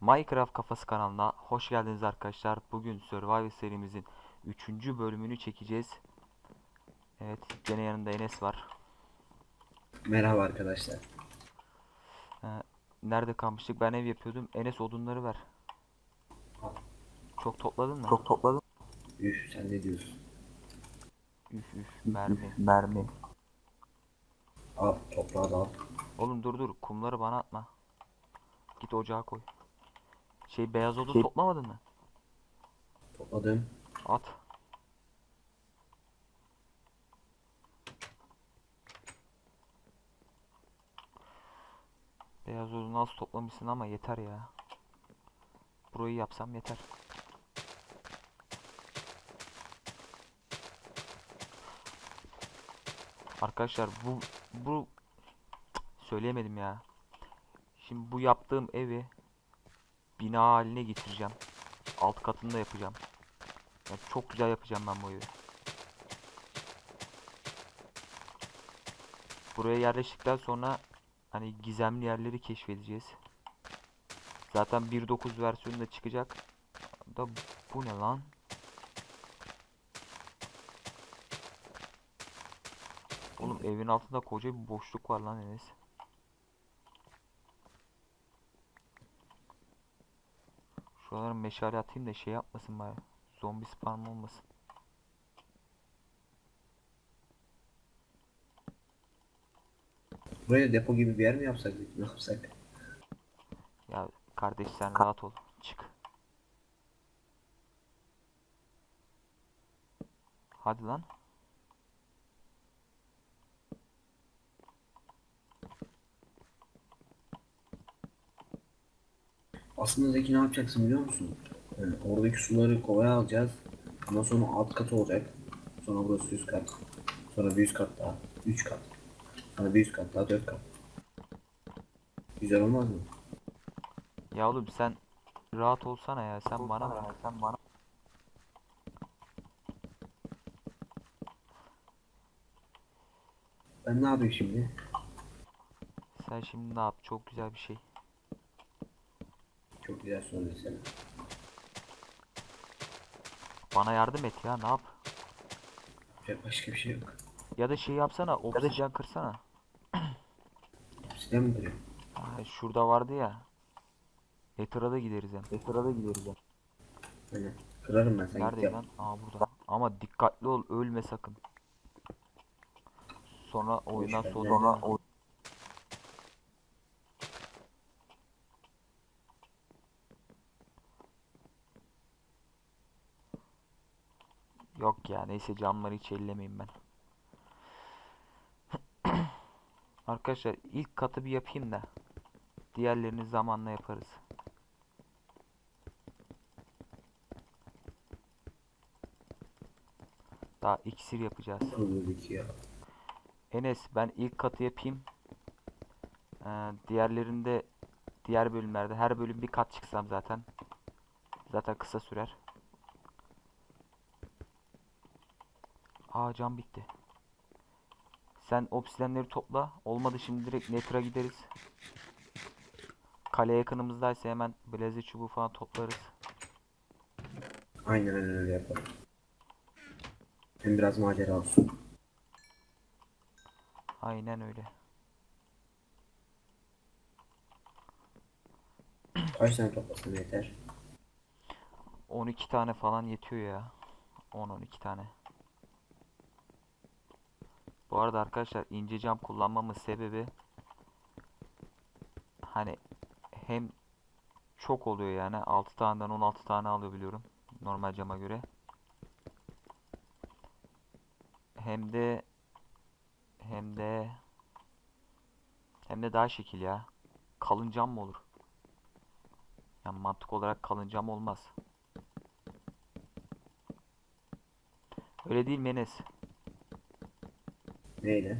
Minecraft Kafası kanalına hoş geldiniz arkadaşlar. Bugün Survivor serimizin 3. bölümünü çekeceğiz. Evet, gene yanında Enes var. Merhaba arkadaşlar. Nerede kalmıştık? Ben ev yapıyordum. Enes odunları ver. Çok topladın mı? Çok topladım. Üf sen ne diyorsun? Üf üf mermi. Mermi. Al toprağı da al. Oğlum dur dur kumları bana atma. Git ocağa koy. Şey beyaz odun Şey- toplamadın mı? Topladım. At. Beyaz odunu az toplamışsın ama yeter ya. Burayı yapsam yeter. Arkadaşlar bu bu söyleyemedim ya. Şimdi bu yaptığım evi bina haline getireceğim. Alt katını da yapacağım. Ya çok güzel yapacağım ben bu evi. Buraya yerleştikten sonra hani gizemli yerleri keşfedeceğiz. Zaten 1.9 versiyonu da çıkacak. Da bu ne lan? Oğlum evin altında koca bir boşluk var lan Enes. Şuralara meşale atayım da şey yapmasın bari. Zombi spawn olmasın. Buraya depo gibi bir yer mi yapsak? Ne yapsak? Ya kardeş sen rahat ol. Çık. Hadi lan. Aslında Zeki ne yapacaksın biliyor musun? Yani oradaki suları kovaya alacağız. Ondan sonra alt kat olacak. Sonra burası üst kat. Sonra bir üst kat daha. Üç kat. Sonra bir üst kat daha dört kat. Güzel olmaz mı? Ya oğlum sen rahat olsana ya. Sen bana bırak. Sen bana. Ben ne yapayım şimdi? Sen şimdi ne yap? Çok güzel bir şey. Çok güzel soru mesela. Bana yardım et ya. Ne yap? Yapacak başka bir şey yok. Ya da şey yapsana. Obsidyen kırsana. Size mi duruyor? Ha, şurada vardı ya. Nether'a da gideriz hem. E sırada gideriz ya. Hani kırarım ben sen git Nerede yap. lan? Aa burada. Ama dikkatli ol. Ölme sakın. Sonra oyundan sonra Sonra o Yok ya neyse camları hiç ellemeyeyim ben. Arkadaşlar ilk katı bir yapayım da diğerlerini zamanla yaparız. Daha iksir yapacağız. Ya. Enes ben ilk katı yapayım. Ee, diğerlerinde diğer bölümlerde her bölüm bir kat çıksam zaten. Zaten kısa sürer. Aa cam bitti. Sen obsidenleri topla. Olmadı şimdi direkt Netra gideriz. Kale yakınımızdaysa hemen blaze çubuğu falan toplarız. Aynen öyle yapalım. Hem biraz macera olsun. Aynen öyle. Kaç tane toplasam yeter. 12 tane falan yetiyor ya. 10-12 tane. Bu arada arkadaşlar ince cam kullanmamın sebebi hani hem çok oluyor yani 6 taneden 16 tane alabiliyorum normal cama göre. Hem de hem de hem de daha şekil ya. Kalın cam mı olur? Yani mantık olarak kalın cam olmaz. Öyle değil mi Enes? Neyle?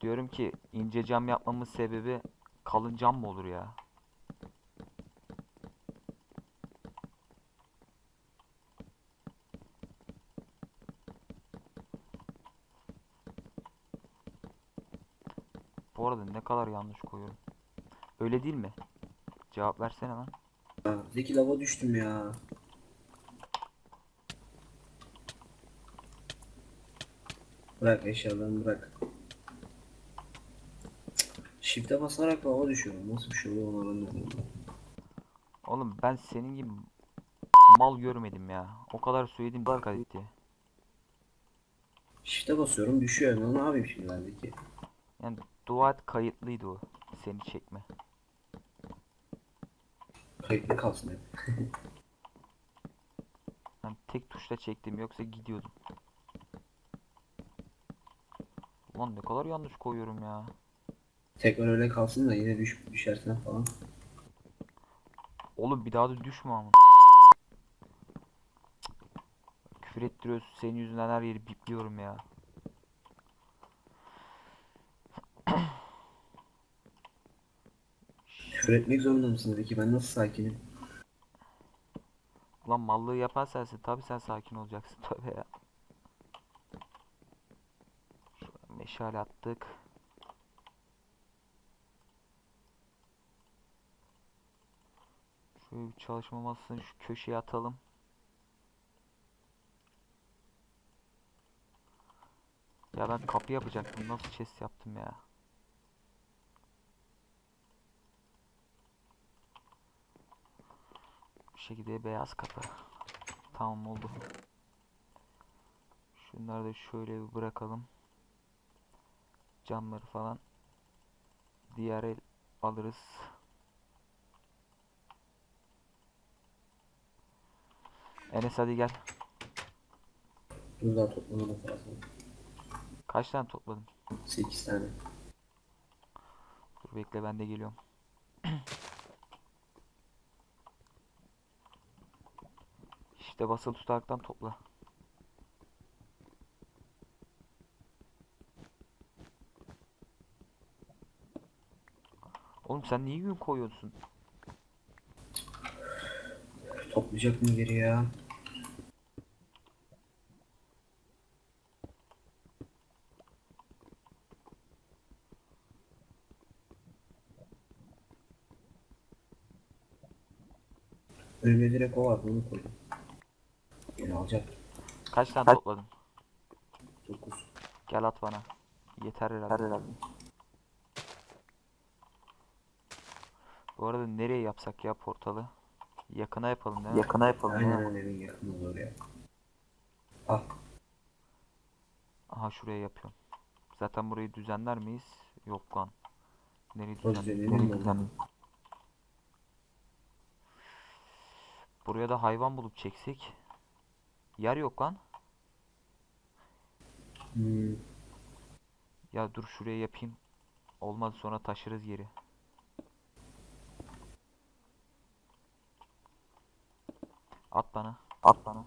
Diyorum ki ince cam yapmamın sebebi kalın cam mı olur ya? Bu arada ne kadar yanlış koyuyorum. Öyle değil mi? Cevap versene lan. Ya, Zeki lava düştüm ya. Bırak eşyalarını bırak. Shift'e basarak lava düşüyorum. Nasıl bir şey oluyor onu anlamadım. Oğlum ben senin gibi mal görmedim ya. O kadar söyledim et diye. Shift'e basıyorum düşüyor. Ne yapayım şimdi ben Zeki? Yani dua et kayıtlıydı o. Seni çekme. Kayıtlı kalsın hep. Ben tek tuşla çektim yoksa gidiyordum. Ulan ne kadar yanlış koyuyorum ya. Tekrar öyle kalsın da yine düş düşersen falan. Oğlum bir daha da düşme ama. Küfür ettiriyorsun senin yüzünden her yeri bipliyorum ya. Küfür etmek zorunda mısın Zeki? Ben nasıl sakinim? Ulan mallığı yapan sensin. Tabi sen sakin olacaksın. Tövbe ya. Şöyle meşale attık. Şöyle bir çalışma masasını şu köşeye atalım. Ya ben kapı yapacaktım. Nasıl chest yaptım ya? Bu şekilde beyaz kapı. Tamam oldu. Şunları da şöyle bir bırakalım. Camları falan. Diğer el alırız. Enes hadi gel. Dur daha toplamadım fazla. Kaç tane topladın? 8 tane. Dur bekle ben de geliyorum. İşte basılı tutaraktan topla. Oğlum sen niye gün koyuyorsun? Toplayacak mı geri ya? Önüme direkt o var onu koydum. Yine alacak. Kaç tane topladın? 9. Gel at bana. Yeter herhalde. Bu arada nereye yapsak ya portalı? Yakına yapalım değil mi? Yakına yapalım Aynen ya. evin yakını olur ya. Al. Aha şuraya yapıyorum. Zaten burayı düzenler miyiz? Yok lan. Nereyi O düzenleyelim? mi? düzenleyelim? Buraya da hayvan bulup çeksek. Yer yok lan. Hmm. Ya dur şuraya yapayım. Olmaz sonra taşırız yeri. At bana. At bana.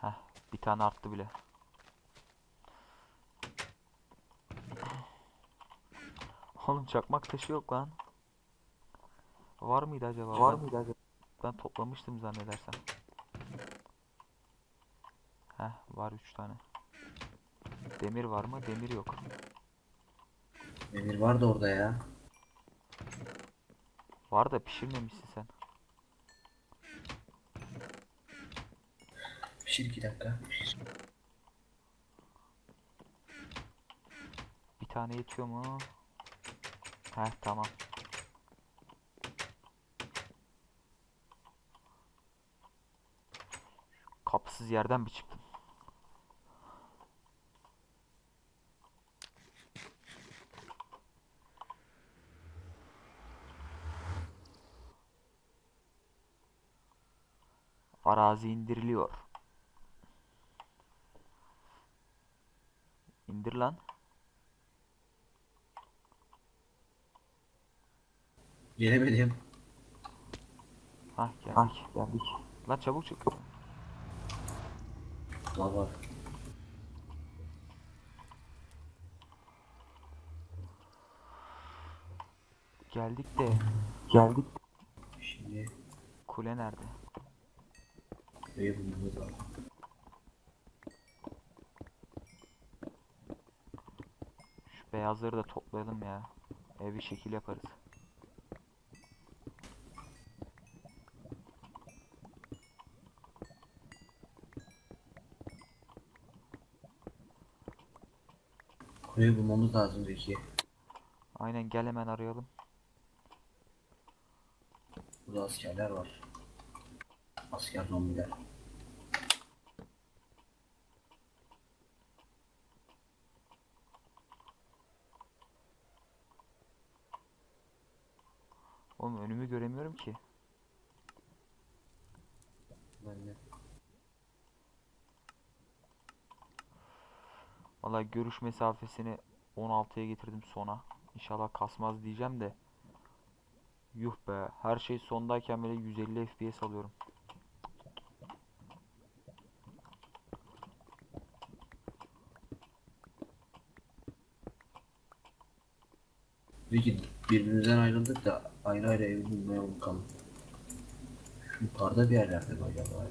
Heh, bir tane arttı bile. Oğlum çakmak taşı yok lan. Var mıydı acaba? Var mıydı acaba? Ben toplamıştım zannedersem. Heh, var 3 tane. Demir var mı? Demir yok. Demir vardı orada ya. Var da pişirmemişsin sen. Pişir iki dakika. Bir tane yetiyor mu? Heh, tamam. Kapısız yerden bir çıktım. Arazi indiriliyor. İndir lan. Gelemedim. Hah geldik. Hah geldik. Lan çabuk çık. Var var. Geldik de. Geldik. Şimdi Kule nerede? kuleyi bulmamız lazım. Şu beyazları da toplayalım ya. Ev bir şekil yaparız. Kuleyi bulmamız lazım Zeki. Aynen gel hemen arayalım. Burada askerler var. Asker zombiler. Oğlum önümü göremiyorum ki. Ben de. Vallahi görüş mesafesini 16'ya getirdim sona. İnşallah kasmaz diyeceğim de. Yuh be. Her şey sondayken bile 150 FPS alıyorum. Zeki birbirimizden ayrıldık da ayrı ayrı ev bulmaya bakalım. Yukarıda bir yerlerde mi acaba?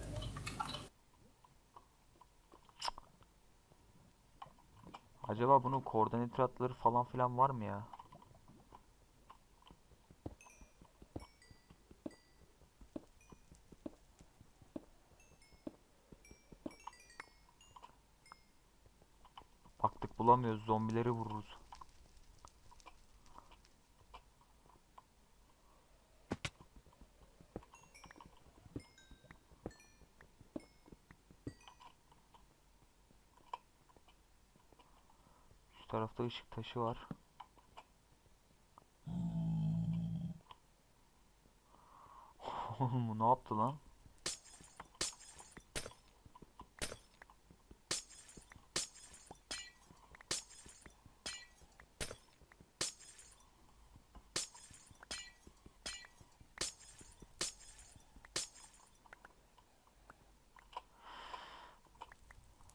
Acaba bunun koordinatları falan filan var mı ya? Baktık bulamıyoruz. Zombileri vururuz. Tarafta ışık taşı var. Oğlum ne yaptı lan?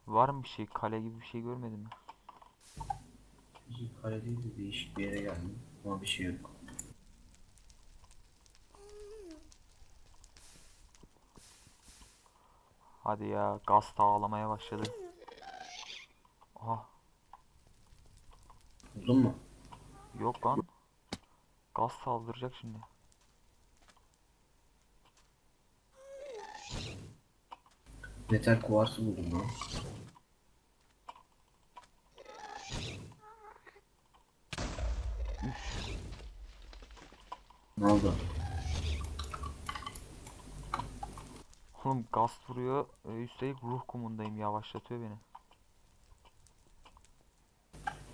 Var mı bir şey? Kale gibi bir şey görmedin mi? Zeki kare değil de değişik bir yere geldim. Ama bir şey yok. Hadi ya, gaz ağlamaya başladı. Aha, Buldun mu? yok lan. Gaz saldıracak şimdi. Metal kuvarsı buldum lan. Oldu? Oğlum gaz vuruyor. e, Üstelik ruh kumundayım. Yavaşlatıyor beni.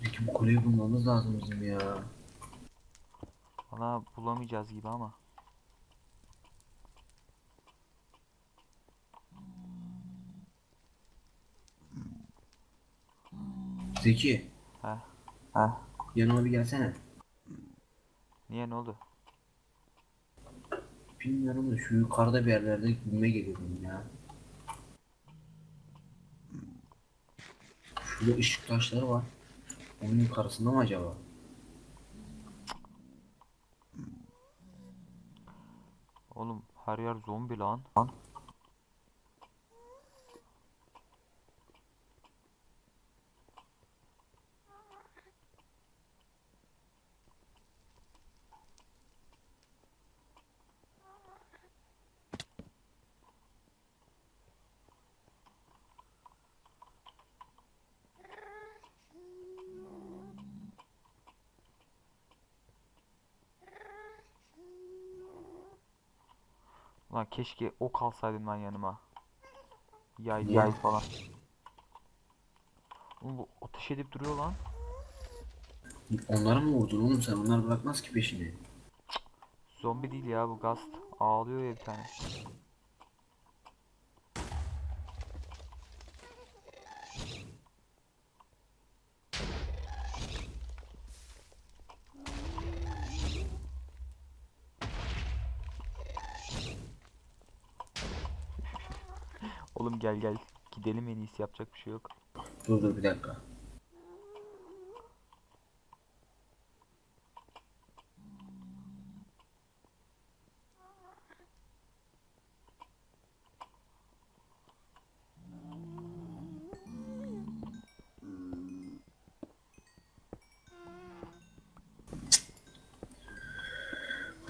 Peki bu kuleyi bulmamız lazım bizim ya. Valla bulamayacağız gibi ama. Zeki. He. He. Yanıma bir gelsene. Niye ne oldu? Bilmiyorum da şu yukarıda bir yerlerde gülme geliyor benim ya. Şurada ışık taşları var. Onun yukarısında mı acaba? Oğlum her yer zombi lan. Lan keşke ok alsaydım lan yanıma. Yay yay falan. Oğlum bu ateş edip duruyor lan. Onları mı vurdun oğlum sen? Onlar bırakmaz ki peşini. Zombi değil ya bu gast. Ağlıyor ya bir tane. Oğlum gel gel. Gidelim en iyisi yapacak bir şey yok. Dur dur bir dakika.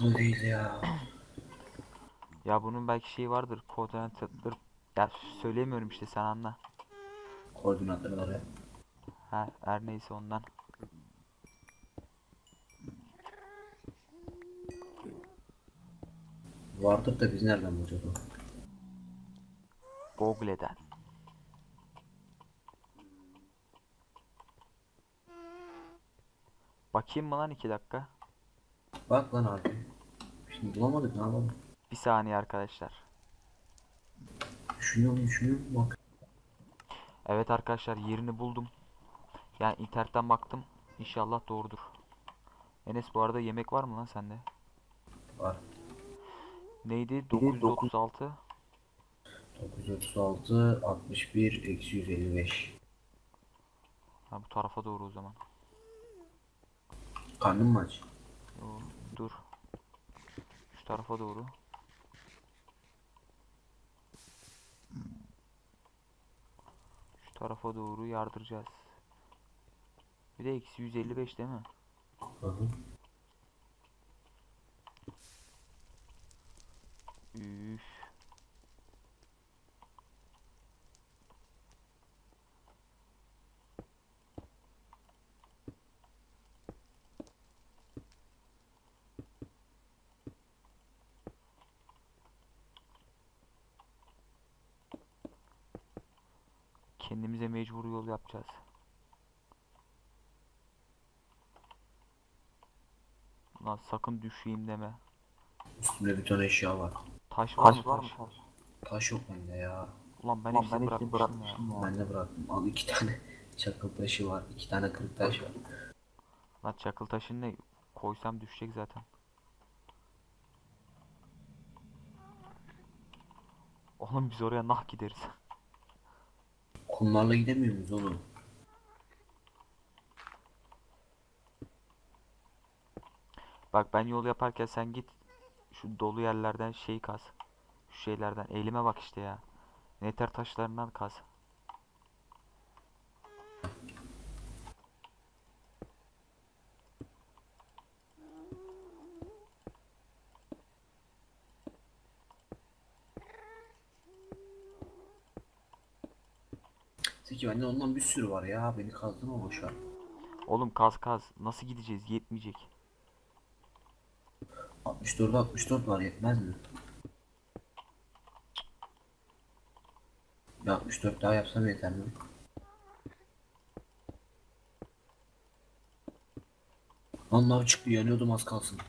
Bu değil ya. Ya bunun belki şeyi vardır. Koordinatları ya söyleyemiyorum işte sen anla. Koordinatları. Ha her neyse ondan. Vardır da biz nereden bulacağız onu? Google'den. Bakayım mı lan iki dakika? Bak lan abi. Şimdi bulamadık ne yapalım? Bir saniye arkadaşlar. Düşünüyorum düşünüyorum bak. Evet arkadaşlar yerini buldum. Yani internetten baktım. İnşallah doğrudur. Enes bu arada yemek var mı lan sende? Var. Neydi? 936. 936 61 eksi 155. Ha bu tarafa doğru o zaman. Karnım mı aç? Yo, dur. Şu tarafa doğru. Şu tarafa doğru yardıracağız. Bir de eksi 155 değil mi? Hı hı. Üf. Kendimize mecbur yol yapacağız. Lan sakın düşeyim deme. Üstümde bir ton eşya var. Taş var mı taş? Taş yok bende ya. Ulan ben hepsini bırakmışım ya. Ben de bıraktım. Al iki tane çakıl taşı var. iki tane kırık taş var. Lan çakıl taşını ne koysam düşecek zaten. Oğlum biz oraya nah gideriz. Kumlarla gidemiyor muyuz oğlum? Bak ben yol yaparken sen git şu dolu yerlerden şey kaz. Şu şeylerden elime bak işte ya. Neter taşlarından kaz. Peki bende ondan bir sürü var ya. Beni kazdırma boşver. Oğlum kaz kaz. Nasıl gideceğiz? Yetmeyecek. 64'e 64 var yetmez mi? Ya 64 daha yapsam yeter mi? Lan lav çıktı yanıyordum az kalsın.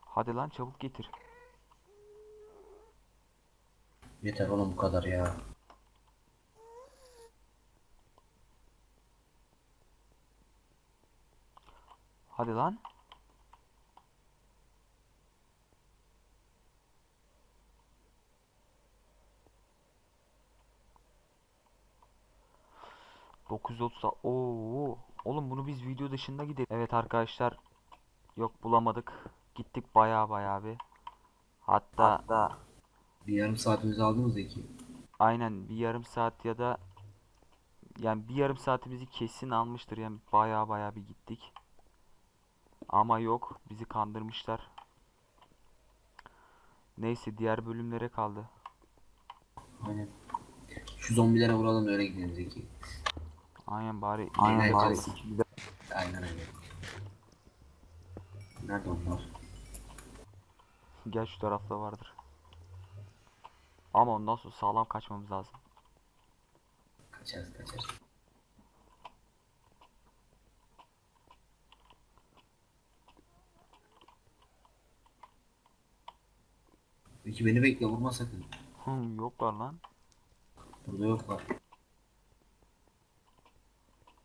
Hadi lan çabuk getir. Yeter oğlum bu kadar ya. Hadi lan. ...930... Oo, oğlum bunu biz video dışında gidelim. Evet arkadaşlar... ...yok bulamadık. Gittik baya baya bir. Hatta, Bir yarım saatimizi aldınız Zeki. aynen bir yarım saat ya da... ...yani bir yarım saatimizi kesin almıştır. Yani baya baya bir gittik. Ama yok. Bizi kandırmışlar. Neyse diğer bölümlere kaldı. Aynen. Şu zombilere vuralım öyle gidelim Zeki. Aynen bari Aynen bari. Aynen öyle. Nerede onlar? Gel şu tarafta vardır. Ama ondan sonra sağlam kaçmamız lazım. Kaçarız kaçarız. Peki beni bekle vurma sakın. Hı, yoklar lan. Burada yoklar.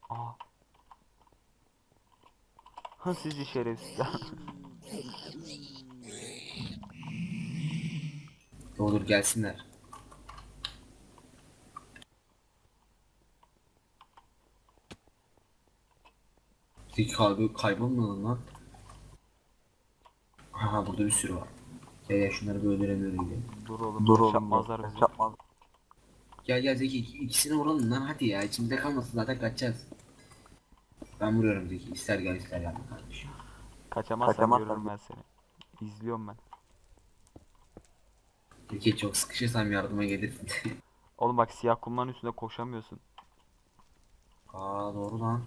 Aa. Hı sizi şerefsizler. Olur gelsinler. Zeki kaybı kaybolmadın lan. Aha burada bir sürü var. Gel gel şunları bir öldürelim öyle. Dur oğlum. Dur oğlum yapmazlar bak, bizi. yapmaz. Gel gel Zeki ik- ikisini vuralım lan hadi ya içimde kalmasın zaten kaçacağız. Ben vuruyorum Zeki ister gel ister gelme kardeşim. Kaçamazsan Kaçamazsan görürüm ben seni. İzliyorum ben. Zeki çok sıkışırsam yardıma gelirsin. Oğlum bak siyah kumların üstünde koşamıyorsun. Aa doğru lan.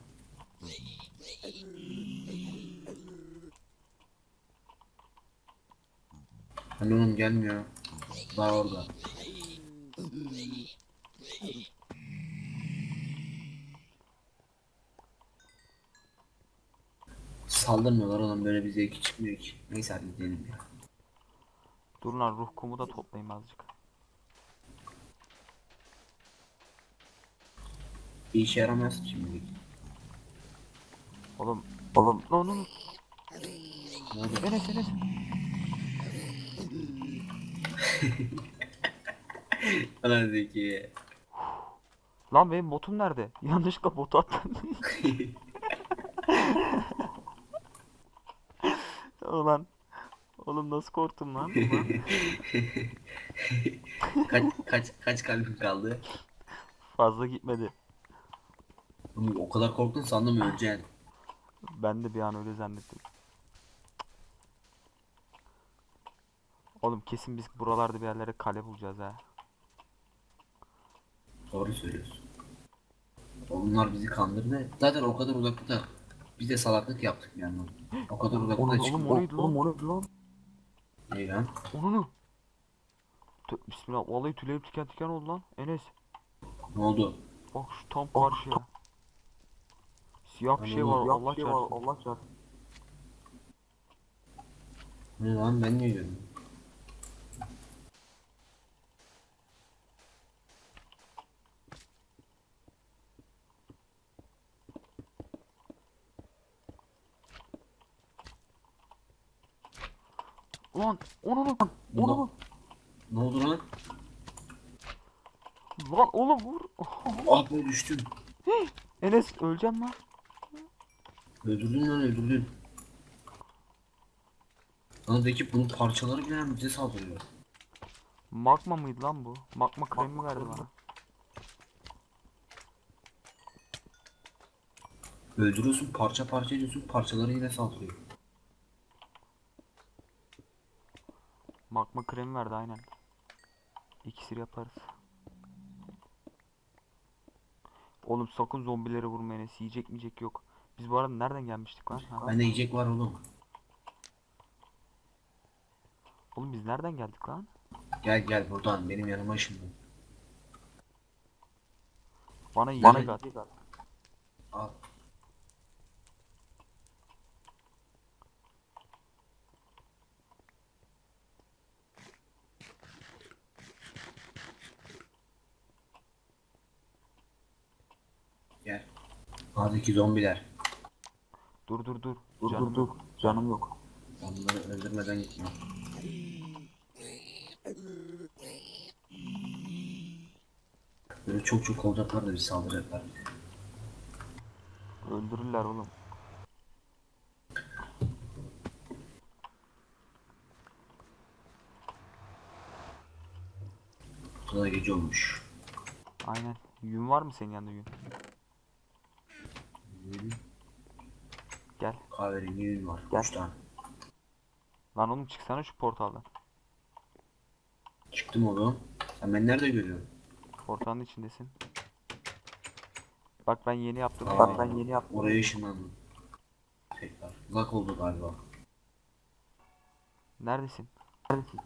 Hani oğlum gelmiyor. Daha orada. Saldırmıyorlar oğlum böyle bir zevki çıkmıyor ki. Neyse hadi gidelim ya. Durun lan ruh kumu da toplayayım azıcık. Bir işe yaramaz şimdilik. Oğlum Oğlum onu Ne oldu? Enes Enes. Lan Zeki. Lan benim botum nerede? Yanlışlıkla botu attım. Ulan. Oğlum nasıl korktum lan? Ulan. kaç kaç kaç kalbin kaldı? Fazla gitmedi. Oğlum, O kadar korktun sandım öleceksin. Ben de bir an öyle zannettim. Oğlum kesin biz buralarda bir yerlere kale bulacağız ha. Doğru söylüyorsun. Onlar bizi kandırdı. Zaten o kadar uzakta. Biz de salaklık yaptık yandan. O kadar uzakta Oğlum, çıkıp... oğlum, o neydi lan? Oğlum lan? Ne lan? Tö- Bismillah. Vallahi tüylerim tiken tiken oldu lan. Enes. Ne oldu? Bak şu tam karşıya. Siyah bir şey var. Yok Allah şey var, çarpsın. Allah çarpsın. Ne lan ben niye gördüm? Ulan onunu. Ne, Onunu. ne oldu lan? Lan oğlum vur. Ah be düştüm. Enes öleceğim lan. Öldürdün lan öldürdün. Lan Zeki bunun parçaları bile bize saldırıyor. Magma mıydı lan bu? Magma kremi verdi bana. Öldürüyorsun parça parça ediyorsun parçaları yine saldırıyor. Magma kremi verdi aynen. İksir yaparız. Oğlum sakın zombileri vurma Enes. Yiyecek miyecek yok. Biz bu arada nereden gelmiştik lan? Ha? Bende yiyecek var oğlum. Oğlum biz nereden geldik lan? Gel gel buradan benim yanıma şimdi. Bana yiyecek Bana at. Al. Gel. Ağdaki zombiler. Dur dur dur. Dur Canım dur dur. Canım yok. Onları öldürmeden gitme. Böyle çok çok olacaklar da bir saldıracaklar. Öldürürler oğlum. Burada da gece olmuş. Aynen. Yün var mı senin yanında yün? Gel. Kahverengi yün var. Gel. 3 tane. Lan oğlum çıksana şu portaldan. Çıktım oğlum. Sen beni nerede görüyorsun? Portalın içindesin. Bak ben yeni yaptım. Aa. Bak ben yeni yaptım. Oraya ışınlandım. Tekrar. Uzak oldu galiba. Neredesin? Neredesin?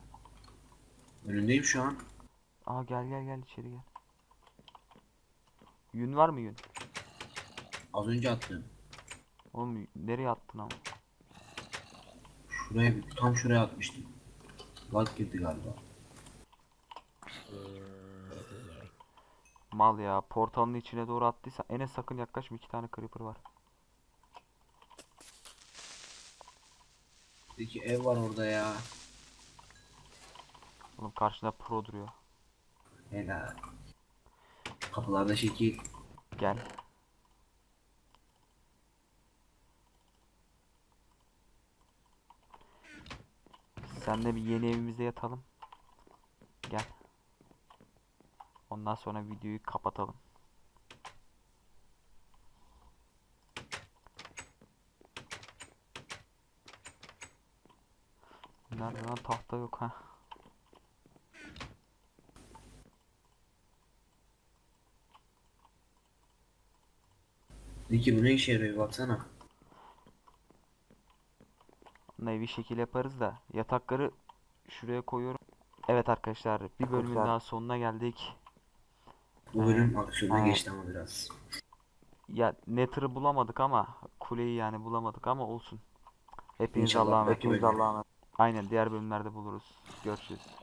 Önündeyim şu an. Aa gel gel gel içeri gel. Yün var mı yün? Az önce attım. Oğlum nereye attın ama? Şuraya tam şuraya atmıştım. Lag girdi galiba. Mal ya portalın içine doğru attıysa Enes sakın yaklaşma iki tane creeper var. Peki ev var orada ya. Oğlum karşında pro duruyor. Helal. Kapılarda şekil. Gel. Senle bir yeni evimizde yatalım. Gel. Ondan sonra videoyu kapatalım. Nerede lan tahta yok ha. Peki bu ne işe yarıyor baksana. Evi şekil yaparız da yatakları şuraya koyuyorum. Evet arkadaşlar bir bölümün daha sonuna geldik. Bu bölüm aksiyona Aynen. geçti ama biraz. Ya Nether'ı bulamadık ama kuleyi yani bulamadık ama olsun. Hepiniz Allah'a emanet. Hepiniz Allah'a emanet. Aynen diğer bölümlerde buluruz. Görüşürüz.